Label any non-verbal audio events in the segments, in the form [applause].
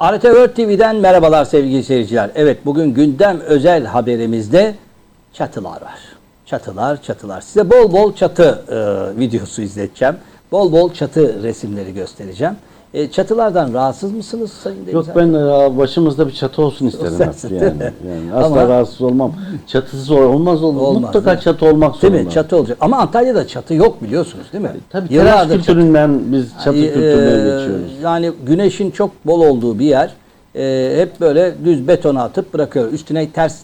ART World TV'den merhabalar sevgili seyirciler. Evet bugün gündem özel haberimizde çatılar var. Çatılar, çatılar. Size bol bol çatı e, videosu izleteceğim. Bol bol çatı resimleri göstereceğim. E, çatılardan rahatsız mısınız Sayın Deniz Yok ben e, başımızda bir çatı olsun isterim hep değil yani. mi? [laughs] yani asla Ama- rahatsız olmam. Çatısız olmaz olur. Olmaz, Mutlaka mi? çatı olmak Değil zorunda. mi? Çatı olacak. Ama Antalya'da çatı yok biliyorsunuz değil mi? Tabii telaş Yıllardır çatı- kültüründen biz çatı Ee, kültürüne geçiyoruz. Yani güneşin çok bol olduğu bir yer. Ee, hep böyle düz betona atıp bırakıyor. Üstüne ters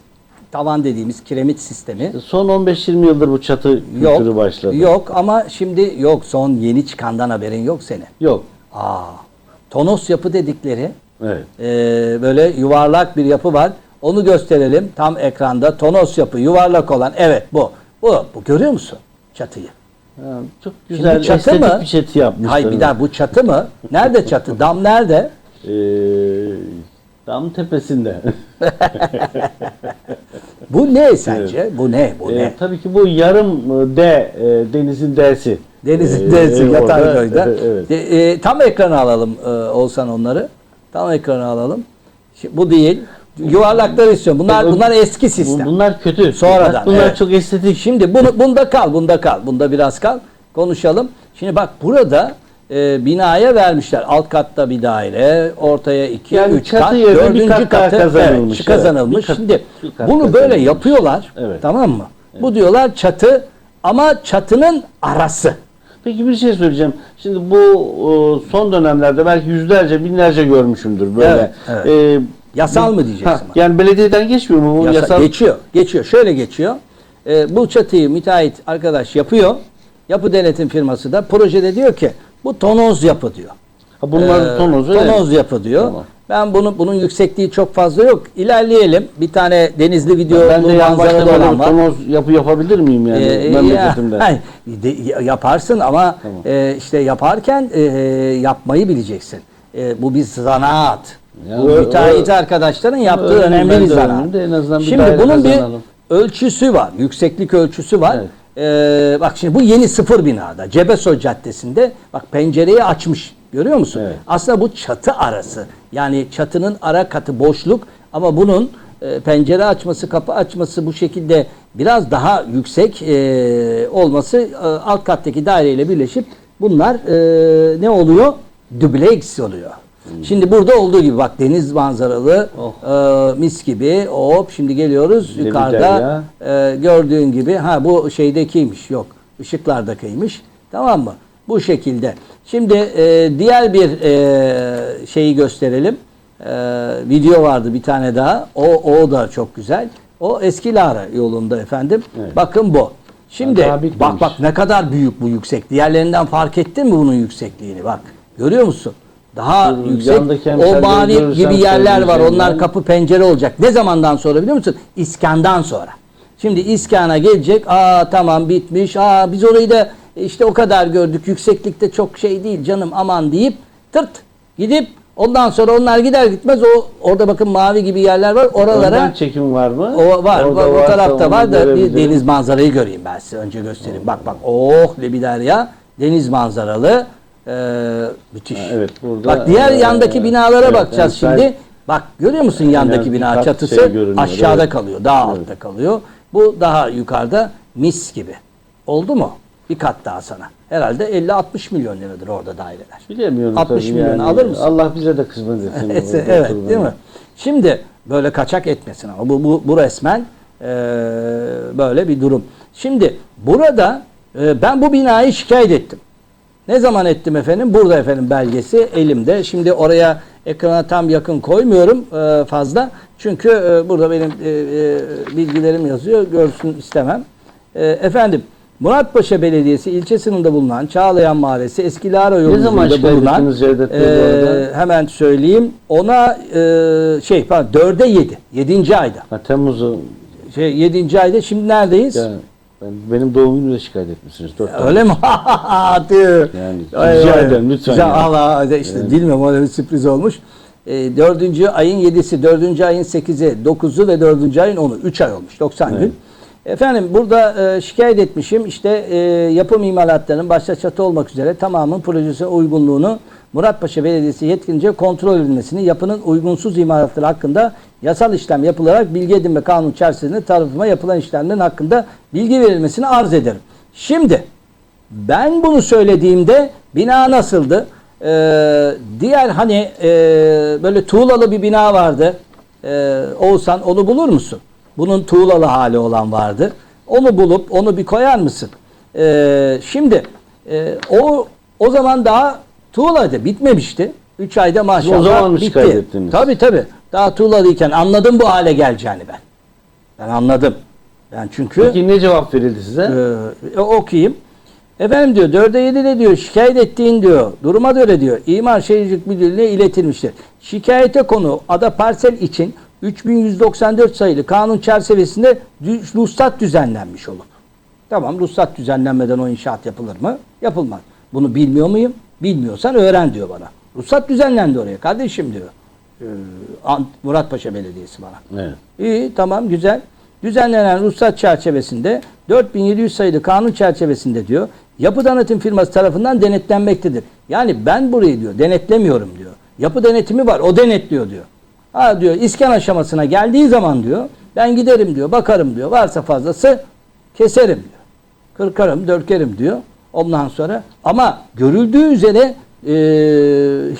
tavan dediğimiz kiremit sistemi. Son 15-20 yıldır bu çatı kültürü Yok. başladı. Yok ama şimdi yok. Son yeni çıkandan haberin yok senin. Yok. Aa, tonos yapı dedikleri Evet. e, böyle yuvarlak bir yapı var. Onu gösterelim tam ekranda. Tonos yapı yuvarlak olan. Evet bu. Bu. Bu görüyor musun çatıyı? Ha, çok Şimdi güzel bu çatı mı? bir çatı yapmışlar. Hayır bir daha bu çatı mı? Nerede çatı? [laughs] Dam nerede? Ee, dam tepesinde. [laughs] Bu ne sence? Bu ne? Bu Ee, ne? tabii ki bu yarım e, D, e, denizin D'si. Denizin Ee, D'si orada- Yatağıköy'de. evet. E, e, tam ekrana alalım e, olsan onları. Tam ekrana alalım. Şimdi bu değil. Yuvarlakları istiyorum. Bunlar Bu- bunlar eski sistem. Bunlar kötü. Sonradan, Bunlar evet. çok estetik. Şimdi bunu bunda kal, bunda kal, bunda biraz kal. Konuşalım. Şimdi bak burada e, binaya vermişler. Alt katta bir daire, ortaya iki, Yani üç kat, dördüncü kat katı kazanılmış, evet, kazanılmış. evet. Kat- Şimdi kat bunu böyle kazanılmış. yapıyorlar. Evet. Tamam mı? Bu diyorlar çatı ama çatının arası. Peki bir şey söyleyeceğim. Şimdi bu e, son dönemlerde belki yüzlerce, binlerce görmüşümdür böyle. Evet, E, Yasal mı diyeceksin ha, bana? yani belediyeden geçmiyor mu bu Yasa- yasal? Geçiyor. Geçiyor. Şöyle geçiyor. Ee, bu çatıyı müteahhit arkadaş yapıyor. Yapı denetim firması da projede diyor ki bu tonoz yapı diyor. Ha, bunlar Ee, tonozu. evet. tonoz yapı diyor. Tamam. Ben bunu bunun yüksekliği çok fazla yok. İlerleyelim. Bir tane denizli video Ben de yan başta manzaralı böyle olan bir var. tonoz yapı yapabilir miyim yani Ee, memleketimde? ya- de- yaparsın ama Tamam. e, işte yaparken e, yapmayı bileceksin. E, bu bir zanaat. Ya bu o- müteahhit arkadaşların yaptığı öğrendim, önemli ben bir de zanaat. öğrendim de en azından bir Şimdi daire bunun kazanalım. bir ölçüsü var. Yükseklik ölçüsü var. Evet. Ee, bak şimdi bu yeni sıfır binada. Cebesoy Caddesi'nde bak pencereyi açmış. Görüyor musun? Evet. Aslında bu çatı arası. Yani çatının ara katı boşluk ama bunun e, pencere açması, kapı açması bu şekilde biraz daha yüksek e, olması e, alt kattaki daireyle birleşip bunlar e, ne oluyor? Dubleks oluyor. Şimdi burada olduğu gibi bak deniz manzaralı Oh. e, mis gibi hop şimdi geliyoruz bir yukarıda e, gördüğün gibi ha bu şeydekiymiş yok ışıklardakiymiş tamam mı bu şekilde şimdi e, diğer bir e, şeyi gösterelim E, video vardı bir tane daha o o da çok güzel o eski Lara yolunda efendim Evet. bakın bu şimdi bak bak ne kadar büyük bu yüksek diğerlerinden fark ettin mi bunun yüksekliğini bak görüyor musun daha Dur, yüksek o görürsen gibi yerler var onlar ben. kapı pencere olacak. Ne zamandan sonra biliyor musun? İskandan sonra. Şimdi iskana gelecek. Aa tamam bitmiş. Aa biz orayı da işte o kadar gördük. Yükseklikte çok şey değil canım aman deyip tırt gidip ondan sonra onlar gider gitmez o orada bakın mavi gibi yerler var. Önden Oralara çekim var mı? o var. Orada o varsa tarafta var da bir deniz manzarayı göreyim ben size. Önce göstereyim. Bak bak. Oh ne bir derya. Deniz manzaralı. Ee, müthiş. Ha, evet, burada, bak diğer e, yandaki binalara evet, bakacağız yani şimdi. Bak görüyor musun yandaki bina çatısı şey aşağıda evet. kalıyor. Daha Evet. altta kalıyor. Bu daha yukarıda mis gibi. Oldu mu? Bir kat daha sana. Herhalde 50-60 milyon liradır orada daireler. Bilemiyorum 60 tabii milyon yani. alır mısın? Allah bize de kısmet etsin. [laughs] Evet, evet değil mi? Şimdi böyle kaçak etmesin ama bu, bu, bu resmen e, böyle bir durum. Şimdi burada e, ben bu binayı şikayet ettim. Ne zaman ettim efendim? Burada efendim belgesi elimde. Şimdi oraya ekrana tam yakın koymuyorum e, fazla. Çünkü e, burada benim e, e, bilgilerim yazıyor. Görsün istemem. E, efendim Muratpaşa Belediyesi ilçe sınırında bulunan Çağlayan Mahallesi Eski Lara yolu zaman üzerinde şikayet bulunan e, hemen söyleyeyim. Ona e, şey pardon 4'e 7. 7. ayda. Ha, Temmuz'u Şey 7. ayda şimdi neredeyiz? yani ben, benim doğum günümde şikayet etmişsiniz. Dört. Öyle mi? [laughs] [laughs] Tüh. Yani rica ederim, lütfen yani. Allah işte bilmiyorum öyle bir sürpriz olmuş. E, dördüncü ayın 7'si, dördüncü ayın 8'i, 9'u ve dördüncü ayın 10'u. 3 ay olmuş. 90 gün. Efendim burada e, şikayet etmişim işte e, yapım imalatlarının başta çatı olmak üzere tamamın projesi uygunluğunu Muratpaşa Belediyesi yetkince kontrol edilmesini yapının uygunsuz imalatları hakkında yasal işlem yapılarak bilgi edinme kanunu çerçevesinde tarafıma yapılan işlemlerin hakkında bilgi verilmesini arz ederim. Şimdi ben bunu söylediğimde bina nasıldı? Ee, diğer hani e, böyle tuğlalı bir bina vardı. Ee, Oğuzhan onu bulur musun? Bunun tuğlalı hali olan vardı. Onu bulup onu bir koyar mısın? Ee, şimdi e, o o zaman daha tuğlaydı bitmemişti. 3 ayda maşallah O zaman mı bitti. Tabii tabii. Daha tuğlalıyken anladım bu hale geleceğini ben. Ben anladım. Ben çünkü Peki ne cevap verildi size? ee, okuyayım. Efendim diyor 4'e 7'de diyor şikayet ettiğin diyor duruma göre diyor İmar Şehircilik Müdürlüğü'ne iletilmiştir. Şikayete konu ada parsel için 3194 sayılı kanun çerçevesinde ruhsat düzenlenmiş olup. Tamam ruhsat düzenlenmeden o inşaat yapılır mı? Yapılmaz. Bunu bilmiyor muyum? Bilmiyorsan öğren diyor bana. Ruhsat düzenlendi oraya kardeşim diyor. Ee, Ant- Muratpaşa Belediyesi bana. Evet. İyi tamam güzel. Düzenlenen ruhsat çerçevesinde 4700 sayılı kanun çerçevesinde diyor yapı denetim firması tarafından denetlenmektedir. Yani ben burayı diyor denetlemiyorum diyor. Yapı denetimi var o denetliyor diyor. Ha diyor iskan aşamasına geldiği zaman diyor ben giderim diyor bakarım diyor varsa fazlası keserim diyor. Kırkarım dörkerim diyor. Ondan sonra ama görüldüğü üzere e,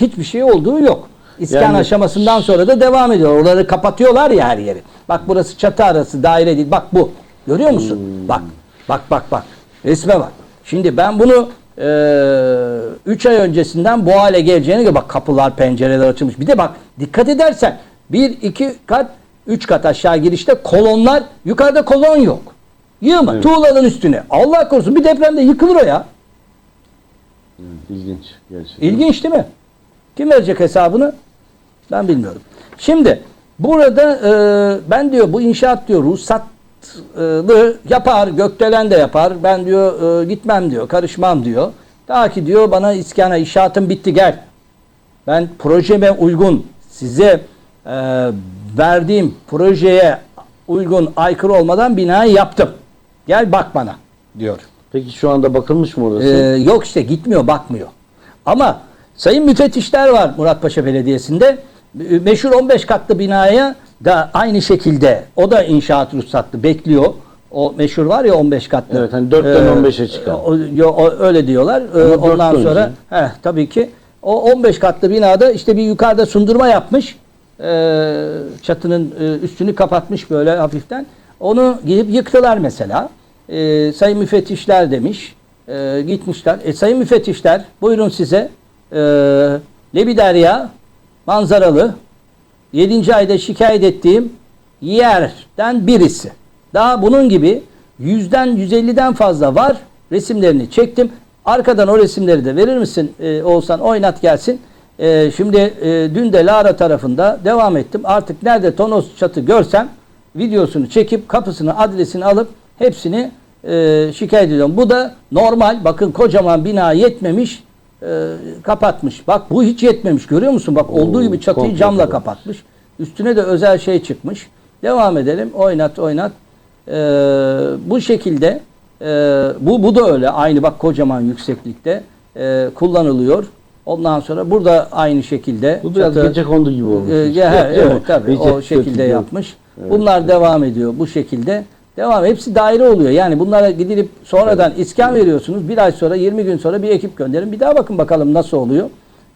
hiçbir şey olduğu yok. İskan Yani- aşamasından sonra da devam ediyor. Oraları kapatıyorlar ya her yeri. Bak burası çatı arası daire değil. Bak bu. Görüyor musun? Bak. Bak bak bak. Resme bak. Şimdi ben bunu 3 ay öncesinden bu hale geleceğine göre bak kapılar pencereler açılmış. Bir de bak dikkat edersen 1 2 kat 3 kat aşağı girişte kolonlar yukarıda kolon yok. Yığma Evet. tuğlanın üstüne. Allah korusun bir depremde yıkılır o ya. İlginç gerçekten. İlginç değil mi? Kim verecek hesabını? Ben bilmiyorum. Şimdi burada e, ben diyor bu inşaat diyor ruhsatlı yapar, gökdelen de yapar. Ben diyor e, gitmem diyor, karışmam diyor. Ta ki diyor bana iskana inşaatım bitti gel. Ben projeme uygun size e, verdiğim projeye uygun aykırı olmadan binayı yaptım. Gel bak bana diyor. Peki şu anda bakılmış mı orası? Ee, yok işte gitmiyor, bakmıyor. Ama sayın müfettişler var Muratpaşa Belediyesi'nde. Ee, Meşhur 15 katlı binaya da aynı şekilde o da inşaat ruhsatlı bekliyor. O meşhur var ya 15 katlı. Evet, hani dörtten 15'e çıkan. o- o- öyle diyorlar. Ee, ondan sonra heh, tabii ki o 15 katlı binada işte bir yukarıda sundurma yapmış. Ee, çatının e, üstünü kapatmış böyle hafiften. Onu gidip yıktılar mesela. Ee, sayın müfettişler demiş. Ee, gitmişler. E, sayın müfettişler buyurun size e, Lebiderya manzaralı 7. ayda şikayet ettiğim yerden birisi. Daha bunun gibi 100'den 150'den fazla var. Resimlerini çektim. Arkadan o resimleri de verir misin e, Oğuzhan oynat gelsin. E, şimdi e, dün de Lara tarafında devam ettim. Artık nerede tonos çatı görsem videosunu çekip kapısını adresini alıp hepsini e, şikayet ediyorum. Bu da normal. Bakın kocaman bina yetmemiş. e, kapatmış. Bak bu hiç yetmemiş. Görüyor musun? Bak olduğu gibi çatıyı camla kapatmış. Üstüne de özel şey çıkmış. Devam edelim. Oynat oynat. Ee, bu şekilde e, bu bu da öyle. Aynı bak kocaman yükseklikte e, kullanılıyor. Ondan sonra burada aynı şekilde Bu biraz çatı- gece kondu gibi olmuş. e, he, evet tabii o Gece şekilde kötü yapmış. Bunlar devam ediyor bu şekilde. Devam. Hepsi daire oluyor. Yani bunlara gidilip sonradan iskan veriyorsunuz. Bir ay sonra 20 gün sonra bir ekip gönderin. Bir daha bakın bakalım nasıl oluyor.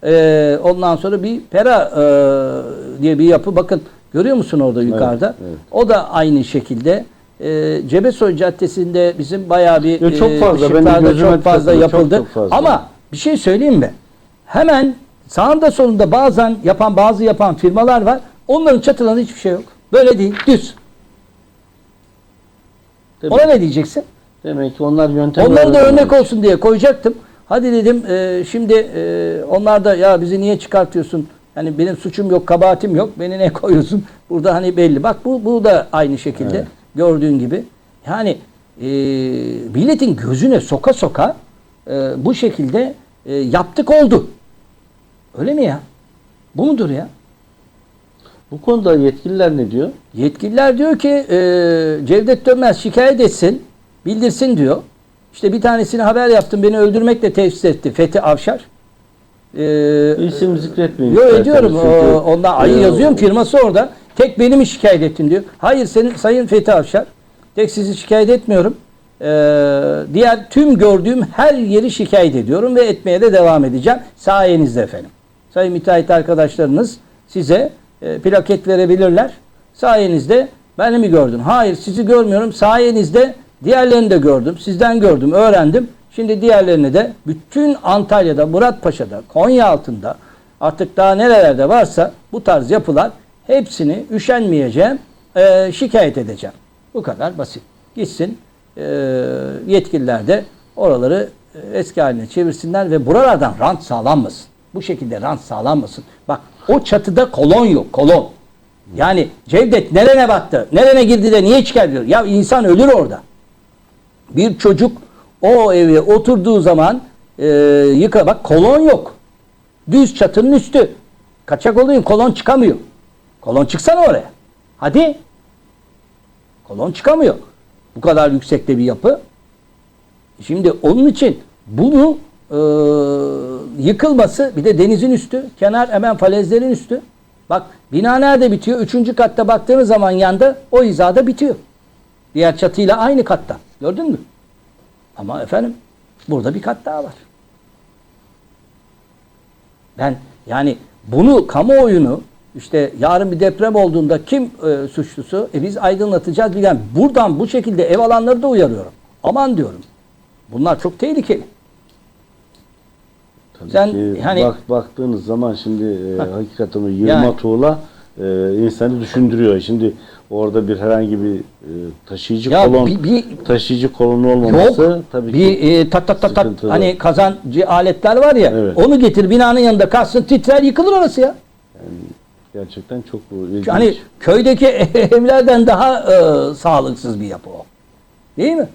Ee, ondan sonra bir pera e, diye bir yapı. Bakın görüyor musun orada yukarıda? evet. O da aynı şekilde. E, Cebesoy Caddesi'nde bizim bayağı bir Yo, çok e, fazla. Benim ışıklarda çok fazla takıldı. Çok, yapıldı. çok fazla. Ama bir şey söyleyeyim mi? Hemen sağında solunda bazen yapan bazı yapan firmalar var. Onların çatılarında hiçbir şey yok. Böyle değil. Düz. Demek, Ona ne diyeceksin? demek ki onlar yöntem Onları da örnek olsun diye koyacaktım. Hadi dedim e, şimdi e, onlar da ya bizi niye çıkartıyorsun? Hani benim suçum yok, kabahatim yok. Beni ne [laughs] koyuyorsun? Burada hani belli. Bak bu bu da aynı şekilde Evet. gördüğün gibi. Yani e, milletin gözüne soka soka e, bu şekilde e, yaptık oldu. Öyle mi ya? Bu mudur ya? Bu konuda yetkililer ne diyor? Yetkililer diyor ki e, Cevdet Dönmez şikayet etsin, bildirsin diyor. İşte bir tanesini haber yaptım, beni öldürmekle teşhis etti Fethi Avşar. E, İsim zikretmeyin. Yo isterseniz ediyorum. çünkü, O, ondan ayı yazıyorum firması orada. Tek beni mi şikayet ettin diyor. Hayır senin Sayın Fethi Avşar. Tek sizi şikayet etmiyorum. Ee, diğer tüm gördüğüm her yeri şikayet ediyorum ve etmeye de devam edeceğim. Sayenizde efendim. Sayın müteahhit arkadaşlarınız size e, plaket verebilirler. Sayenizde beni mi gördün? Hayır sizi görmüyorum. Sayenizde diğerlerini de gördüm. Sizden gördüm, öğrendim. Şimdi diğerlerini de bütün Antalya'da, Muratpaşa'da, Konya altında artık daha nerelerde varsa bu tarz yapılar hepsini üşenmeyeceğim, e, şikayet edeceğim. Bu kadar basit. Gitsin e, yetkililer de oraları e, eski haline çevirsinler ve buralardan rant sağlanmasın. Bu şekilde rant sağlanmasın. Bak o çatıda kolon yok, kolon. Yani Cevdet nerene baktı, nerene girdi de niye ediyor? Ya insan ölür orada. Bir çocuk o eve oturduğu zaman e, yıka bak kolon yok. Düz çatının üstü. Kaçak olayım kolon çıkamıyor. Kolon çıksana oraya. Hadi. Kolon çıkamıyor. Bu kadar yüksekte bir yapı. Şimdi onun için bunu e, yıkılması bir de denizin üstü, kenar hemen falezlerin üstü. Bak bina nerede bitiyor? Üçüncü katta baktığınız zaman yanda o hizada bitiyor. Diğer çatıyla aynı katta. Gördün mü? Ama efendim burada bir kat daha var. Ben yani bunu kamuoyunu işte yarın bir deprem olduğunda kim e, suçlusu? E biz aydınlatacağız. Yani buradan bu şekilde ev alanları da uyarıyorum. Aman diyorum. Bunlar çok tehlikeli. Tabii Sen ki hani- bak, baktığınız zaman şimdi e, hakikaten o yığma Yani- tuğla e, insanı düşündürüyor. Şimdi orada bir herhangi bir e, taşıyıcı Ya kolon bir- bir- taşıyıcı kolonu olmaması Yok. tabii bir ki e, tat tat tat tat hani kazancı aletler var ya. Evet. Onu getir binanın yanında kalsın titrer yıkılır orası ya. gerçekten çok ilginç. Hani köydeki [laughs] evlerden daha e, sağlıksız bir yapı o. Değil mi?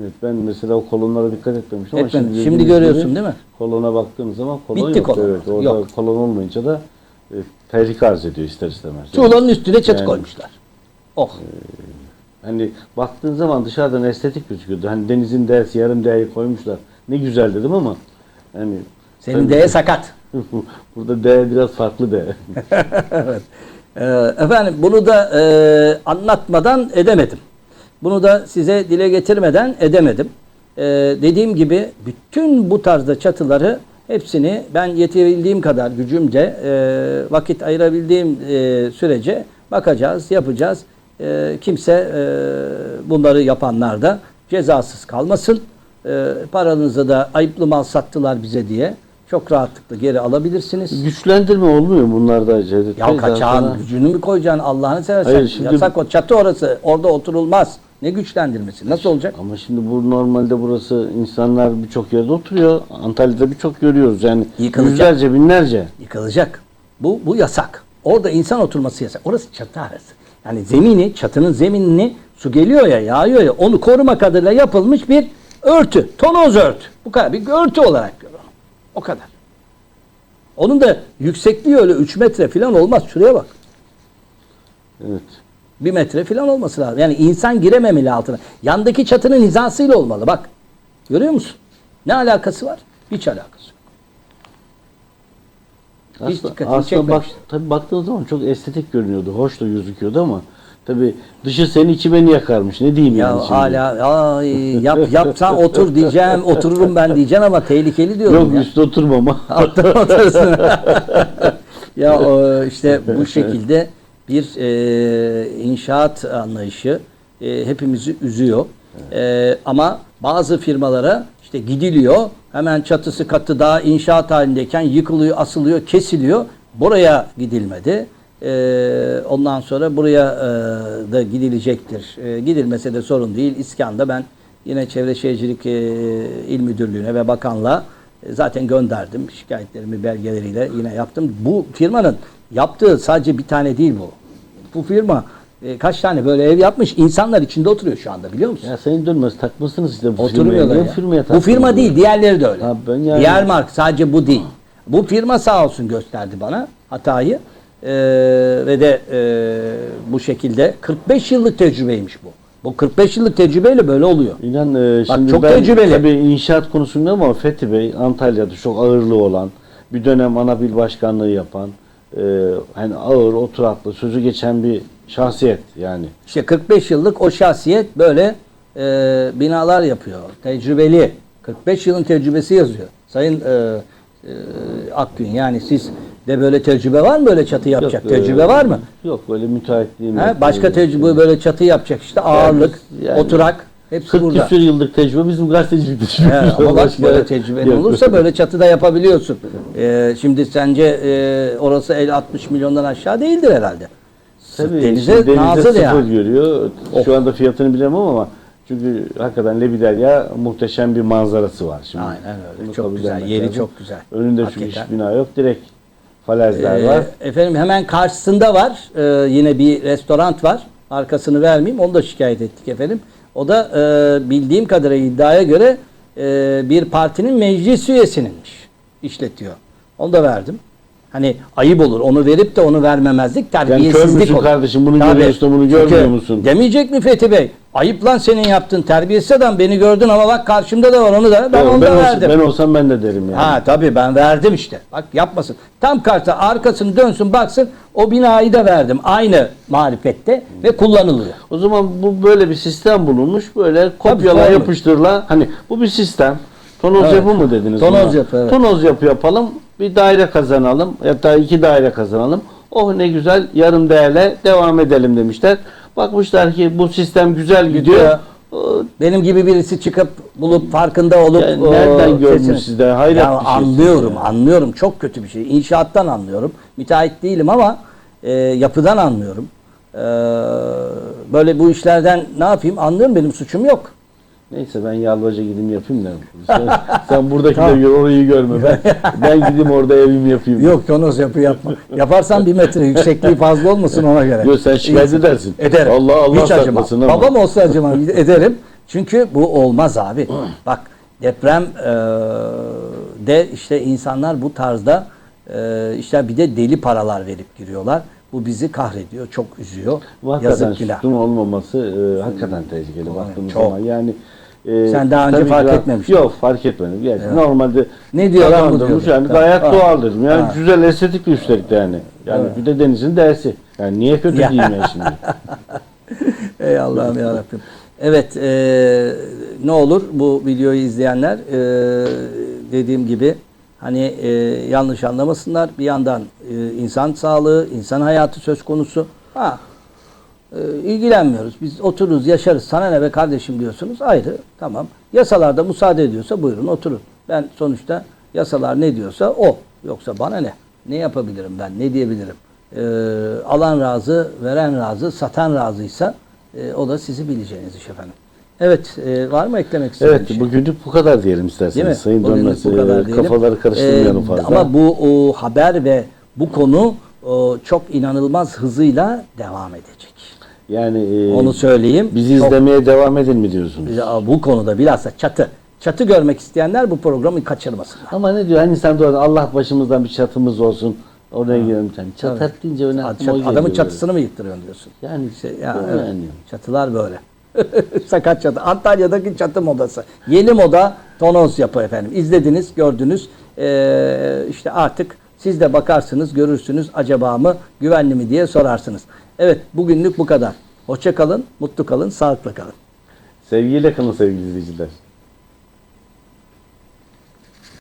Evet, ben mesela o kolonlara dikkat etmemiştim ama şimdi, Şimdi görüyorsun gibi değil mi? Kolona baktığınız zaman kolon Bitti yok. kolon. Evet, orada Yok. kolon olmayınca da e, tehlike arz ediyor ister istemez. Tuğlanın üstüne çatı Yani- koymuşlar. Oh. Hani baktığın zaman dışarıdan estetik gözüküyordu. Hani denizin değersi yarım değeri koymuşlar. Ne güzel dedim ama hani Senin D'ye [laughs] sakat. Burada değer biraz farklı değer. [laughs] evet. Ee, efendim bunu da e, anlatmadan edemedim. Bunu da size dile getirmeden edemedim. Ee, dediğim gibi bütün bu tarzda çatıları hepsini ben yetebildiğim kadar gücümce e, vakit ayırabildiğim e, sürece bakacağız, yapacağız. E, kimse e, bunları yapanlar da cezasız kalmasın. E, paranızı da ayıplı mal sattılar bize diye çok rahatlıkla geri alabilirsiniz. Güçlendirme olmuyor bunlarda Cevdet Ya kaçağın gücünü mü koyacaksın Allah'ını seversen? Hayır, şimdi- Yasak o çatı orası. Orada oturulmaz. Ne güçlendirmesi? Nasıl olacak? Ama şimdi bu normalde burası insanlar birçok yerde oturuyor. Antalya'da birçok görüyoruz. Yani Yıkılacak. yüzlerce binlerce. Yıkılacak. Bu, bu yasak. Orada insan oturması yasak. Orası çatı arası. Yani zemini, çatının zeminini su geliyor ya, yağıyor ya. Onu korumak adıyla yapılmış bir örtü. Tonoz örtü. Bu kadar. Bir örtü olarak gör onu. O kadar. Onun da yüksekliği öyle 3 metre falan olmaz. Şuraya bak. Evet. Bir metre falan olması lazım. Yani insan girememeli altına. Yandaki çatının hizasıyla olmalı. Bak. Görüyor musun? Ne alakası var? Hiç alakası yok. Hiç Aslında, dikkatini aslında bak, çekmemiş. tabii baktığınız zaman çok estetik görünüyordu. Hoş da gözüküyordu ama tabii dışı seni içi beni yakarmış. Ne diyeyim Ya yani şimdi? hala ay, yap yapsan otur diyeceğim, [laughs] otururum ben diyeceğim ama tehlikeli diyorum Yok ya. üstte oturmama. Alttan oturursun. [laughs] ya o işte bu şekilde [laughs] bir e, inşaat anlayışı e, hepimizi üzüyor. E, ama bazı firmalara işte gidiliyor. Hemen çatısı katı daha inşaat halindeyken yıkılıyor, asılıyor, kesiliyor. Buraya gidilmedi. E, ondan sonra buraya e, da gidilecektir. E, gidilmese de sorun değil. İskan'da ben yine Çevre Şehircilik e, İl Müdürlüğü'ne ve bakanlığa e, Zaten gönderdim şikayetlerimi belgeleriyle yine yaptım. Bu firmanın yaptığı sadece bir tane değil bu. Bu firma e, kaç tane böyle ev yapmış insanlar içinde oturuyor şu anda biliyor musun? ya senin dönmez takmasınız işte bu firmaya. Oturmuyorlar Niye ya. firmaya bu firma değil diğerleri de öyle. Ha, ben yani- Diğer mark sadece bu değil. Bu firma sağ olsun gösterdi bana hatayı. Ee, ve de e, bu şekilde 45 yıllık tecrübeymiş bu. Bu 45 yıllık tecrübeyle böyle oluyor. İnan e, şimdi çok ben tecrübeli. tabii inşaat konusunda ama Fethi Bey Antalya'da çok ağırlığı olan bir dönem Anabil Başkanlığı yapan e, hani ağır oturaklı sözü geçen bir şahsiyet yani. İşte 45 yıllık o şahsiyet böyle e, binalar yapıyor. Tecrübeli. 45 yılın tecrübesi yazıyor. Sayın e, e, Akgün yani siz de böyle tecrübe var mı böyle çatı yapacak? Yok, e, tecrübe var mı? Yok böyle müteahhitliğim yok. başka tecrübe böyle çatı yapacak işte ağırlık, yani oturak hepsi 40 burada. küsur yıllık tecrübe bizim gazetecilik tecrübemiz. He, ama Başka böyle tecrübeli yok. olursa böyle çatıda yapabiliyorsun. Ee, şimdi sence e, orası 50-60 milyondan aşağı değildir herhalde. Tabii denize, denize, denize nazır sıfır yani. görüyor. Şu anda fiyatını bilemem ama çünkü hakikaten Lebiderya muhteşem bir manzarası var şimdi. Aynen öyle. Bunu Çok güzel. Yeri lazım. çok güzel. Önünde çünkü Hakikaten. hiç bina yok. Direkt falezler Ee, var. efendim hemen karşısında var. Ee, yine bir restoran var. Arkasını vermeyeyim. Onu da şikayet ettik efendim. O da e, bildiğim kadarıyla iddiaya göre e, bir partinin meclis üyesininmiş. işletiyor. Onu da verdim. Hani ayıp olur. Onu verip de onu vermemezlik Sen kör terbiyesizlik müsün olur. kardeşim? Bunu Tabii. görüyorsun bunu Çünkü görmüyor musun? Demeyecek mi Fethi Bey? Ayıp lan senin yaptığın terbiyesiz adam beni gördün ama bak karşımda da var onu da ben onu ben, da olsam, verdim. ben olsam ben de derim yani. Ha tabii ben verdim işte. Bak yapmasın. Tam karta arkasını dönsün baksın o binayı da verdim. Aynı marifette ve kullanılıyor. O zaman bu böyle bir sistem bulunmuş. Böyle kopyala yapıştırla. Hani bu bir sistem. Tonoz Evet. yapı mı dediniz? Tonoz buna? yapı, evet. Tonoz yapı yapalım. Bir daire kazanalım. Hatta iki daire kazanalım. Oh ne güzel yarım değerle devam edelim demişler. Bakmışlar ki bu sistem güzel gidiyor. Gidiyor. O, Benim gibi birisi çıkıp bulup farkında olup Yani o nereden görmüş sesini- sizde? Hayret Ya bir şey anlıyorum, ya. anlıyorum. Çok kötü bir şey. İnşaattan anlıyorum. Müteahhit değilim ama e, yapıdan anlıyorum. E, böyle bu işlerden ne yapayım? Anlıyorum benim suçum yok. Neyse ben yalvaca gideyim yapayım da. Sen, sen buradakileri Tamam. gör, orayı görme. Ben, ben gideyim orada evimi yapayım. Yok tonoz yapı yapma. Yaparsan bir metre yüksekliği fazla olmasın ona göre. Yok, sen şikayet edersin. Ederim. Allah Allah Hiç acımam. saklasın ama. Babam olsa acımam. Ederim. Çünkü bu olmaz abi. Bak deprem e, de işte insanlar bu tarzda e, işte bir de deli paralar verip giriyorlar. Bu bizi kahrediyor. Çok üzüyor. Hakikaten Yazık günah. sütun olmaması e, hakikaten tehlikeli baktığımız çok. zaman. Yani e, Sen daha önce tabii fark ki- etmemiştin. Yok fark etmedim. Yani Normalde Ne diyor lan bu diyor. Yani gayet ha. doğal dedim. Yani Ha. güzel estetik bir üstelik de yani. Yani Evet. bir de denizin dersi. Yani niye kötü Ya. diyeyim ben şimdi? [laughs] Ey Allah'ım ya Rabbim. Evet, e, ne olur bu videoyu izleyenler e, dediğim gibi hani e, yanlış anlamasınlar. Bir yandan e, insan sağlığı, insan hayatı söz konusu. Ha, e, ilgilenmiyoruz. Biz otururuz, yaşarız. Sana ne be kardeşim diyorsunuz. Ayrı. Tamam. Yasalarda müsaade ediyorsa buyurun oturun. Ben sonuçta yasalar ne diyorsa o. Yoksa bana ne? Ne yapabilirim ben? Ne diyebilirim? E, alan razı, veren razı, satan razıysa e, o da sizi bileceğiniz iş efendim. Evet, e, var mı eklemek istediğiniz evet şey? bugünlük bu kadar diyelim isterseniz. Değil mi? Sayın Dönmez. bu kadar e, diyelim. Kafaları karıştırmayalım Ee, fazla. Ama bu o, haber ve bu konu o, çok inanılmaz hızıyla devam edecek. yani e, Onu söyleyeyim. bizi Çok- izlemeye devam edin mi diyorsunuz? Ya, bu konuda bilhassa çatı. Çatı görmek isteyenler bu programı kaçırmasınlar. Ama ne diyor? Hani sen diyor Allah başımızdan bir çatımız olsun. Oraya girelim sen. Çat Tabii. deyince o adamın çatısını mı yıktırıyorsun diyorsun? Yani İşte ya, evet. yani. Çatılar böyle. [laughs] Sakat çatı. Antalya'daki çatı modası. Yeni moda tonoz yapı efendim. İzlediniz, gördünüz. Ee, işte artık siz de bakarsınız, görürsünüz acaba mı, güvenli mi diye sorarsınız. Evet, bugünlük bu kadar. Hoşça kalın, mutlu kalın, sağlıklı kalın. Sevgiyle kalın sevgili izleyiciler.